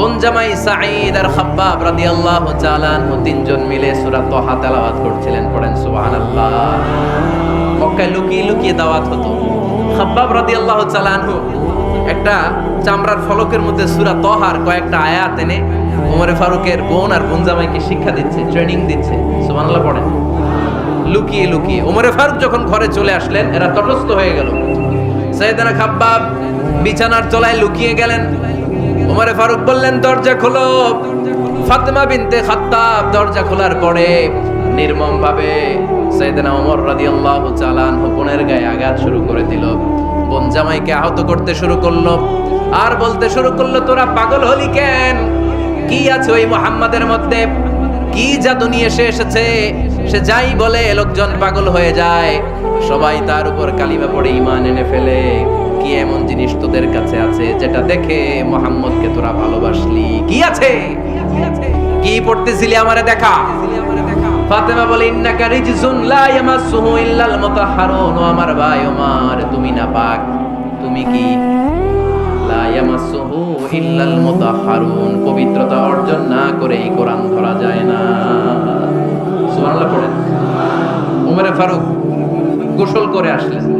বোন জামাই সাঈদ আর খাব্বাব রাদিয়াল্লাহু তাআলা তিনজন মিলে সূরা তাহা তেলাওয়াত করছিলেন, পড়েন সুবহানাল্লাহ। মক্কায় লুকিয়ে লুকিয়ে দাওয়াত হতো। খাব্বাব রাদিয়াল্লাহু তাআলা একটা চামড়ার ফলকের মধ্যে সূরা তহার কয়েকটা আয়াত এনে ওমরে ফারুকের বোন আর বোন জামাইকে শিক্ষা দিচ্ছে, ট্রেনিং দিচ্ছে। সুবহানাল্লাহ পড়েন। লুকিয়ে লুকিয়ে ওমরে ফারুক যখন ঘরে চলে আসলেন, এরা তটস্থ হয়ে গেল। সৈয়দনা খাব্বাব বিছানার তলায় লুকিয়ে গেলেন। ওমরে ফারুক বললেন, দরজা খোলো। ফাতেমা বিনতে খাত্তাব, দরজা খোলার পরে নির্মম ভাবে সৈয়দনা ওমর রাদিয়াল্লাহু তাআলা আনহু বোনের গায়ে আঘাত শুরু করে দিল। বোন জামাইকে আহত করতে শুরু করল। আর বলতে শুরু করল, তোরা পাগল হলি কেন? কি আছে ওই মোহাম্মদের মধ্যে? কি জাদু নিয়ে সে এসেছে? সে যাই বলে, লোকজন পাগল হয়ে যায়। সবাই তার উপর কালিমা পড়ে ইমান এনে ফেলে। কি এমন জিনিস তোদের কাছে আছে যেটা দেখে মোহাম্মদকে তোরা ভালোবাসলি? কি আছে? কি পড়তেছিলি আমারে দেখা? ফাতেমা বলে, ইন্নাকা লা ইল্লাল ও আমার ভাই ওমর, তুমি না পাক, তুমি কি? লা ইল্লাল পবিত্রতা অর্জন না করে এই কোরআন ধরা যায় না। সুবহানাল্লাহ, পড়েন। ওমরে ফারুক, গোসল করে আসলেন।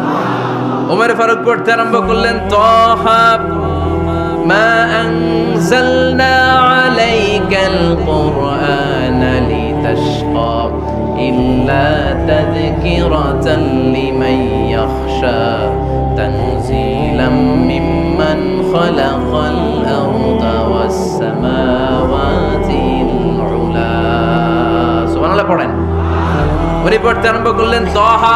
উমর ফারুক পড়তে আরম্ভ করলেন তহা মা আনজালনা আলাইকাল কুরআন লিতাশকা ইল্লা তাযকিরাতান লিমান ইয়াখশা তানজিলাম মিম্মান খালাকাল আরদা ওয়াস সামাওয়াতিল উলা সুবহানাল্লাহ পড়েন উনি পড়তে আরম্ভ করলেন তহা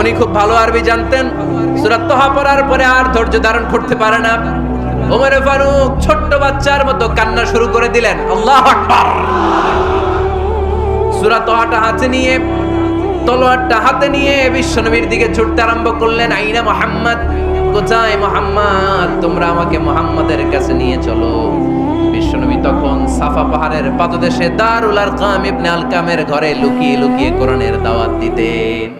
উনি খুব ভালো আরবি জানতেন। সুরাত তোহা পড়ার পরে আর ধৈর্য ধারণ করতে পারে না। ওমরে ফারুক ছোট্ট বাচ্চার মতো কান্না শুরু করে দিলেন, আল্লাহ আকবার! সুরাত তোহাটা হাতে নিয়ে, তলোয়ারটা হাতে নিয়ে বিশ্বনবীর দিকে ছুটতে আরম্ভ করলেন, আইনা মোহাম্মদ? কোথায় মোহাম্মদ? তোমরা আমাকে মোহাম্মদের কাছে নিয়ে চলো। বিশ্বনবী তখন সাফা পাহাড়ের পাদদেশে দারুল আরকাম ইবনে আলকামের ঘরে লুকিয়ে লুকিয়ে কোরআনের দাওয়াত দিতেন।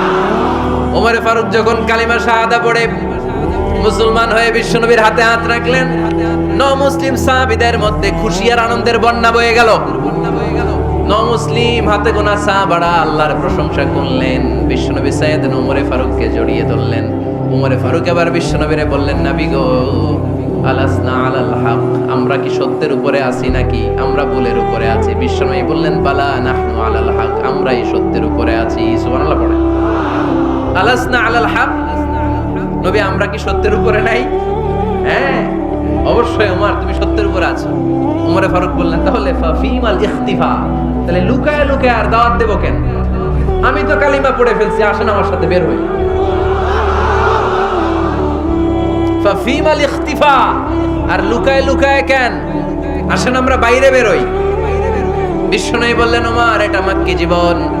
ওমরে ফারুক যখন কালিমা শাহাদা পড়ে, মুসলমান হয়ে বিশ্বনবীর হাতে হাত রাখলেন, ন মুসলিম সাহাবীদের মধ্যে খুশি আর আনন্দের বন্যা বয়ে গেল। ন মুসলিম হাতে গোনা সাহাবাড়া আল্লাহর প্রশংসা করলেন, বিশ্বনবী সাইয়েদ ওমরে ফারুককে জড়িয়ে ধরলেন। ওমরে ফারুক এবার বিশ্বনবীরে বললেন, নাবি গো, আলাসনা আলাল হক, আমরা কি সত্যের উপরে আছি নাকি? আমরা ভুলের উপরে আছি। বিশ্বনবী বললেন, বালা নাহনু আলাল হক, আমরাই সত্যের উপরে আছি। সুবহানাল্লাহ পড়ে আলাসনা আলাল হক। নবী, আমরা কি সত্যের উপরে নাই? হ্যাঁ অবশ্যই ওমর তুমি সত্যের উপরে আছো। ওমরে ফারুক বললেন, তাহলে ফাফিমাল ইখতিফা। তাহলে লুকায় লুকায় আর দাওয়াত দেবো কেন? আমি তো কালিমা পড়ে ফেলছি, আসেন আমার সাথে, বের হই। ফাফিমাল ইখতিফা। আর লুকায় লুকায় কেন? আসেন আমরা বাইরে বেরোই বিশ্বনবী বললেন ওমর এটা মাক্কি জীবন।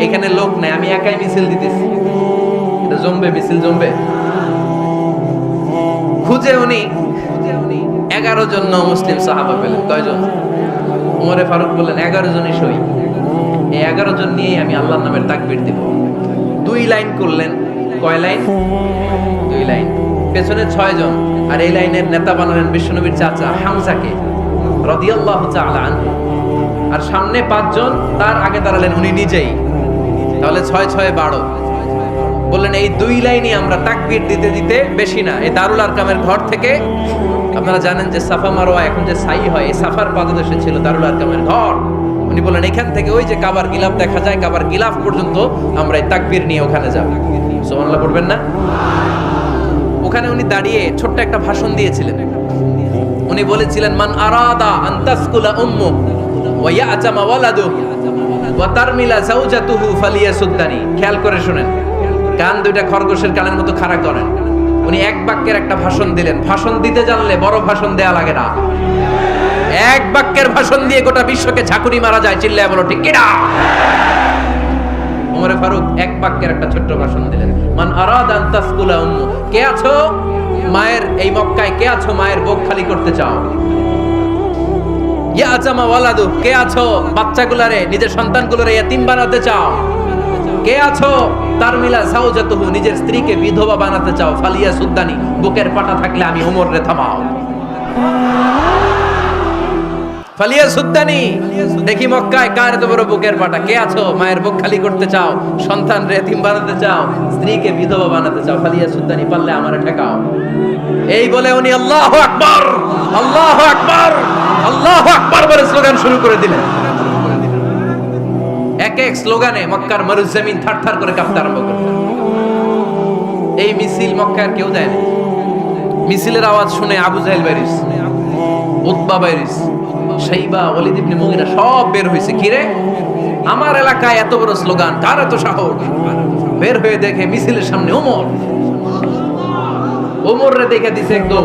এখানে লোক নাই, আমি একাই মিছিল দিতেছি। এটা জমবে, মিছিল জমবে। খুঁজে উনি এগারো জন মুসলিম সাহাবা পেলেন। কয়জন? উমরে ফারুক বললেন, এগারো জনই সই। এই এগারো জন নিয়ে আমি আল্লাহর নামের তাকবির দিব। দুই লাইন করলেন। কয় লাইন? দুই লাইন। পেছনে ছয় জন। আর এই লাইনের নেতা বানালেন বিশ্বনবীর চাচা হামজাকে, রদিয়াল্লাহ আনহু। আর সামনে পাঁচজন, তার আগে দাঁড়ালেন উনি নিজেই। তাহলে ছয় ছয় বারো। বললেন, এই দুই লাইনই আমরা তাকবীর দিতে দিতে বেশি না। এই দারুল আরকামের ঘর থেকে আপনারা জানেন যে সাফা মারোয়া এখন যে সাই হয়, এই সাফার পাদদেশে ছিল দারুল আরকামের ঘর। উনি বললেন, এখান থেকে ওই যে কাবার গিলাফ দেখা যায়, কাবার গিলাফ পর্যন্ত আমরা এই তাকবীর নিয়ে ওখানে যাব। সুবহানাল্লাহ পড়বেন না? ওখানে উনি দাঁড়িয়ে ছোট্ট একটা ভাষণ দিয়েছিলেন। উনি বলেছিলেন, মান আরাদা আন্তাসকুলা উম্মু ওয়া ইয়াতামা ওয়ালাদু ওয়া তারমিলা জাওজাতুহু ফালিয়াসুদ্দানি। খেয়াল করে শুনেন। কান দুইটা খরগোশের কানের মতো খাড়া করেন। উনি এক বাক্যের একটা ভাষণ দিলেন। ভাষণ দিতে জানলে বড় ভাষণ দেয়া লাগে না। এক বাক্যের ভাষণ দিয়ে গোটা বিশ্বকে ঝাঁকুনি মারা যায়, চিল্লায় বলো, ঠিক কিনা? ওমরে ফারুক এক বাক্যের একটা ছোট্ট ভাষণ দিলেন। মান আরাদ আন তাসকুলা উম্মু। কে আছো? মায়ের, এই মক্কায় কে আছো মায়ের বুক খালি করতে চাও? ইয়া আচামা ওয়ালাদু, কে আছো? বাচ্চাগুলারে, নিজের সন্তানগুলোরে ইয়াতিম বানাতে চাও। কে আছো? তার মিলা সাউজাতুহু নিজের স্ত্রীকে বিধবা বানাতে চাও। ফালিয়া সুদ্দানি, বুকের পাটা থাকলে আমি ওমর রে থামাও। ফালিয়া সুদ্দানি, দেখি মক্কায় কার এত বড় বুকের পাটা? কে আছো? মায়ের বুক খালি করতে চাও? সন্তান রে এতিম বানাতে চাও? স্ত্রীকে বিধবা বানাতে চাও? ফালিয়া সুদ্দানি, পারলে আমারে ঠেকাও। এই বলে উনি, আল্লাহ আকবার! আল্লাহ আকবার! আল্লাহ আকবার বলে স্লোগান শুরু করে দিলেন। এক এক স্লোগানে মক্কার করে কাঁপতে আরম্ভ এই মিছিল মক্কার কেউ মিছিলের আওয়াজ শুনে আবু জাহেল বাইরিস উতবা বাইরিস সাইবা ওয়ালিদ ইবনে মুগিরা সব বের হয়েছে। কিরে আমার এলাকায় এত বড় স্লোগান, কার এত সাহস? বের হয়ে দেখে মিছিলের সামনে ওমর। ওমর রে দেখে দিছে একদম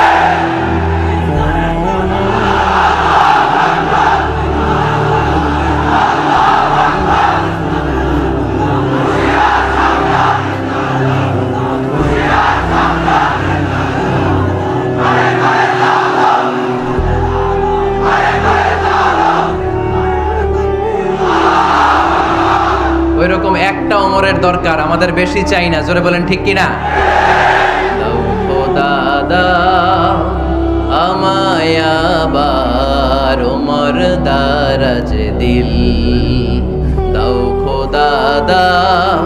ওই রকম একটা ওমরের দরকার, আমাদের বেশি চাই না। জোরে বলেন, ঠিক কিনা? দাও খোদা দাও আমায় আবার ওমর দারাজ দিল। দাও খোদা দাও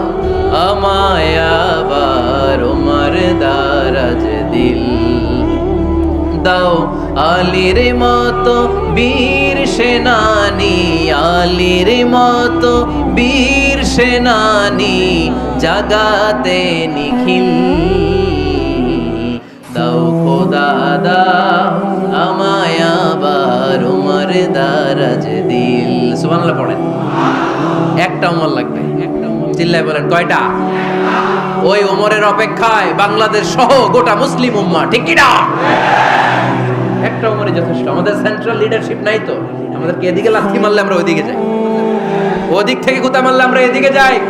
আমায় আবার ওমর দারাজ দিল। দাও আলীর মতো বীর সেনানি, আলীর মতো বীর সেনানি জাগাতে নিখিল। দাও খোদা দাও আমায় আবার উমর দারাজ দিল। সুবহানাল্লাহ পড়েন। একটা উমর লাগবে। চিল্লায় বলেন, কয়টা? ওই উমরের অপেক্ষায় বাংলাদেশ সহ গোটা মুসলিম উম্মা ঠিক কি না? একটা উমরে যথেষ্ট। আমাদের সেন্ট্রাল লিডারশিপ নাই তো। আমাদেরকে এদিকে লাথি মারলে আমরা ওইদিকে যাই। ওদিক থেকে গুতা মারলে আমরা এদিকে যাই।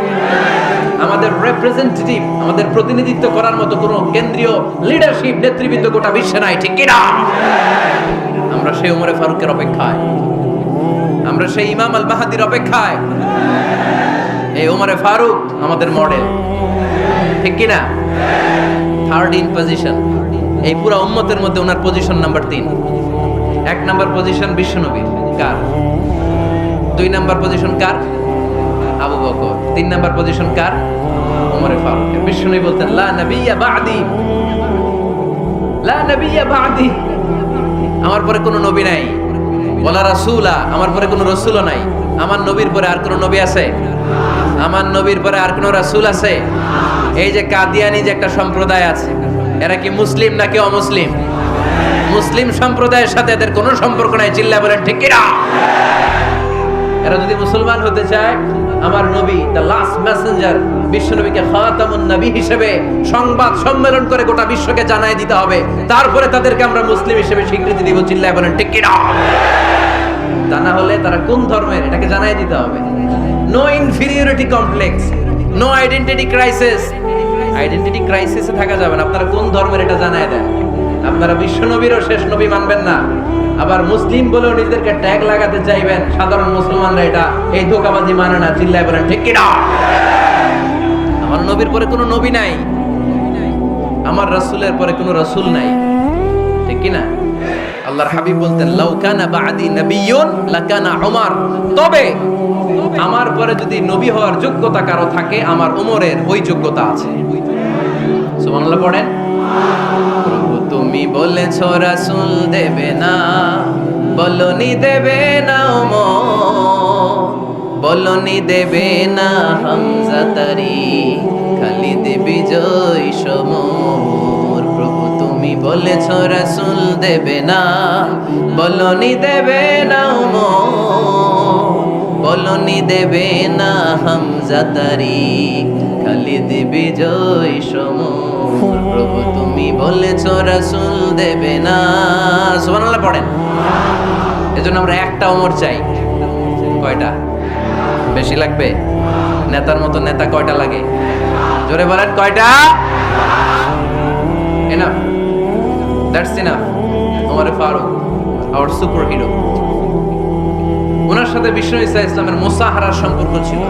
আমাদের রিপ্রেজেন্টেটিভ আমাদের প্রতিনিধিত্ব করার মতো কোনো কেন্দ্রীয় লিডারশিপ নেতৃবৃন্দ গোটা বিশ্বে নাই, ঠিক কিনা? আমরা সেই উমরে ফারুকের অপেক্ষায়। আমরা সেই ইমাম আল মাহাদির অপেক্ষায়। এই উমরে ফারুক আমাদের মডেল ঠিক কিনা? থার্ড ইন পজিশন এই পুরো উম্মতের মধ্যে ওনার পজিশন নাম্বার তিন। এক নাম্বার পজিশন বিশ্বনবীর কার? দুই নাম্বার পজিশন কার? Abu Bakr. তিন নাম্বার পজিশন কার? ওমরে ফারুকের বিশ্বনবী বলতেন, লা নবিয়্যা বাদি। লা নবিয়্যা বাদি। আমার পরে কোনো নবী নাই। ওলা রাসূলা। আমার পরে কোনো রাসূলও নাই। আমার নবীর পরে আর কোনো নবী আছে? আমার নবীর পরে আর কোনো রাসূল আছে? এই যে কাদিয়ানি যে একটা সম্প্রদায় আছে এরা কি মুসলিম নাকি অমুসলিম? মুসলিম সম্প্রদায়ের সাথে এদের কোনো সম্পর্ক নাই, চিল্লা বলেন, ঠিক কিনা? এরা যদি মুসলমান হতে চায়, আমার নবী দ্য লাস্ট মেসেঞ্জার বিশ্ব নবীকে খাতামুন নবী হিসেবে সংবাদ সম্মেলন করে গোটা বিশ্বকে জানাই দিতে হবে। তারপরে তাদেরকে আমরা মুসলিম হিসেবে স্বীকৃতি দিব চিল্লায় বলেন, ঠিক কিনা? তা না হলে তারা কোন ধর্মের? এটাকে জানাই দিতে হবে। No inferiority complex no identity crisis identity ক্রাইসিসে থাকা যাবে না। আপনারা কোন ধর্মের এটা জানাই দেন? আপনারা বিশ্ব নবীরও শেষ নবী মানবেন না। আবার মুসলিম বলেও নিজেদেরকে ট্যাগ লাগাতে চাইবেন। সাধারণ মুসলমানরা এটা এই ধোকাবাজি মানে না, চিল্লায় বলেন, ঠিক কিনা? আমার নবীর পরে কোনো নবী নাই। আমার রাসূলের পরে কোনো রাসূল নাই। ঠিক কিনা? আল্লাহর হাবিব বলতেন, লাউ কানা বাদি নবিয়ুন লাকানা উমর। তবে আমার পরে যদি নবী হওয়ার যোগ্যতা কারও থাকে, আমার উমরের ওই যোগ্যতা আছে। সুবহানাল্লাহ পড়েন। প্রভু তুমি বলেছ, রাসূল দেবে না, বলনি দেবে না উমর, বলনি দেবে না হামজা তারি, খালিদ জয় সমর। প্রভু তুমি বলেছ, রাসূল দেবে না, বলনি দেবে না উমর বলনি দেবে না হামজা তারি খালিদ বিজয় সমর প্রভু তুমি বলেছ রাসূল দেবে না। পড়েন। এজন্য আমরা একটা ওমর চাই। কয়টা? বেশি লাগবে? নেতার মতো নেতা কয়টা লাগে? জোরে বলেন, কয়টা? Enough that's enough Omar Farooq our super hero ওনার সাথে বিশ্ব ইসা ইসলামের মোসাহারার সম্পর্ক ছিল।